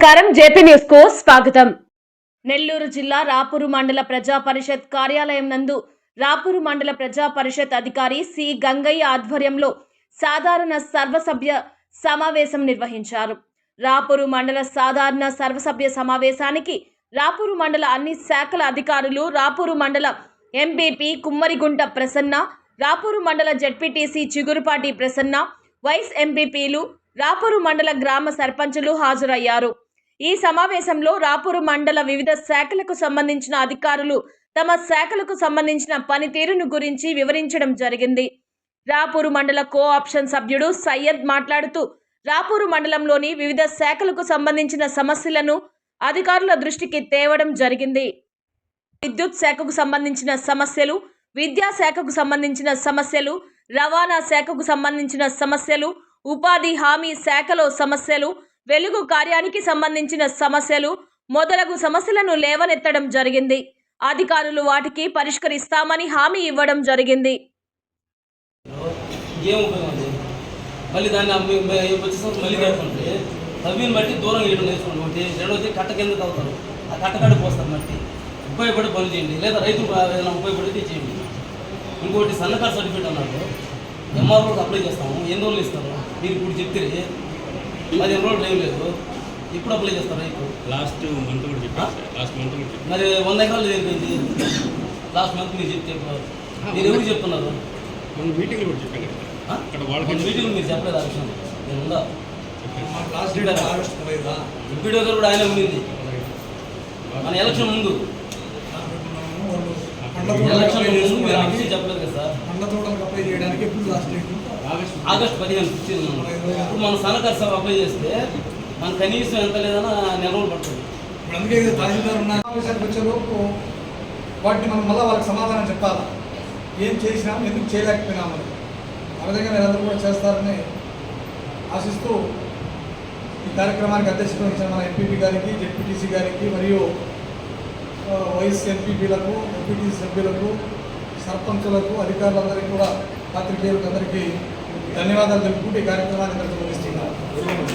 నమస్కారం. జేపీ న్యూస్కు స్వాగతం. నెల్లూరు జిల్లా రాపూరు మండల ప్రజా పరిషత్ కార్యాలయం నందు రాపూరు మండల ప్రజా పరిషత్ అధికారి సి. గంగయ్య ఆధ్వర్యంలో సాధారణ సర్వసభ్య సమావేశం నిర్వహించారు. రాపూరు మండల సాధారణ సర్వసభ్య సమావేశానికి రాపూరు మండల అన్ని శాఖల అధికారులు రాపూరు మండల ఎంపీపీ కుమ్మరిగుంట ప్రసన్న రాపూరు మండల జడ్పీటీసీ చిగురుపాటి ప్రసన్న వైస్ ఎంపీపీలు రాపూరు మండల గ్రామ సర్పంచులు హాజరయ్యారు. ఈ సమావేశంలో రాపూరు మండల వివిధ శాఖలకు సంబంధించిన అధికారులు తమ శాఖలకు సంబంధించిన పనితీరును గురించి వివరించడం జరిగింది. రాపూరు మండల కో ఆప్షన్ సభ్యుడు సయ్యద్ మాట్లాడుతూ రాపూరు మండలంలోని వివిధ శాఖలకు సంబంధించిన సమస్యలను అధికారుల దృష్టికి తేవడం జరిగింది. విద్యుత్ శాఖకు సంబంధించిన సమస్యలు విద్యా శాఖకు సంబంధించిన సమస్యలు రవాణా శాఖకు సంబంధించిన సమస్యలు ఉపాధి హామీ శాఖలో సమస్యలు వెలుగు కార్యానికి సంబంధించిన సమస్యలు మొదలగు సమస్యలను లేవనెత్తడం జరిగింది. అధికారులు వాటికి పరిష్కరిస్తామని హామీ ఇవ్వడం జరిగింది. మళ్ళీ దాన్ని వచ్చేసరికి మళ్ళీ కట్టుకుంటే తవ్విని బట్టి దూరం వేయడం నేర్చుకోండి ఒకటి రెండోది కట్ట కింద తవ్వుతారు. ఆ కట్ట కాడి పోస్తారు మట్టి. ఉపయోగపడి పనులు చేయండి. లేదా రైతు ఏదైనా ఉపయోగపడితే చేయండి. ఇంకోటి సన్నకారు సర్టిఫికేట్ అన్నారు. ఎంఆర్ఓకి అప్లై చేస్తాము. ఎన్ని రోజులు ఇస్తారు? మీరు ఇప్పుడు చెప్తే పదిహేను రోజులు ఏం లేదు ఇప్పుడు అప్లై చేస్తారు రైతు లాస్ట్ మంత్ కూడా చెప్పాను సార్. లాస్ట్ మంత్ కూడా చెప్పాను. మరి వంద ఎకరాలు జరిగింది లాస్ట్ మంత్ మీరు చెప్తే మీరు ఎవరు చెప్తున్నారు? మన మీటింగ్లో కూడా చెప్పాను? అక్కడ వాళ్ళకి మీటింగ్ మీరు చెప్పలేదు ఆ విషయం? నేను ఉందా. లాస్ట్ డిప్యూటీ కూడా ఆయన ఉండింది. మన ఎలక్షన్ ముందు. ఎలక్షన్ ముందు మీరు ఆ విషయం చెప్పలేదు కదా సార్ పండ్ల తోటలకు అప్లై చేయడానికి ఎప్పుడు లాస్ట్ డేట్ ఆగస్ట్ పదిహేను ఫిఫ్టీన్ ఇప్పుడు మనం సహకార సభ అప్లై చేస్తే మన కనీసం ఎంత లేదన్నా నెల రోజులు పడుతుంది. ఇప్పుడు అందుకే తహసీల్దార్ ఉన్న వచ్చేలోపు వాటిని మనం మళ్ళీ వాళ్ళకి సమాధానం చెప్పాలా? ఏం చేసినాము ఎందుకు చేయలేకపోయినాము ఆ విధంగా మీరందరూ కూడా చేస్తారని ఆశిస్తూ ఈ కార్యక్రమానికి అధ్యక్షత వహించిన మన ఎంపీపీ గారికి జెడ్పీటీసీ గారికి మరియు వైఎస్ ఎంపీపీలకు ఎంపీటీసీ సభ్యులకు సర్పంచులకు అధికారులందరికీ కూడా పాత్రికేయులకు అందరికీ ధన్యవాదాలు తెలుపుకుంటూ ఈ కార్యక్రమాన్ని అందరికీ ముగిస్తున్నాను.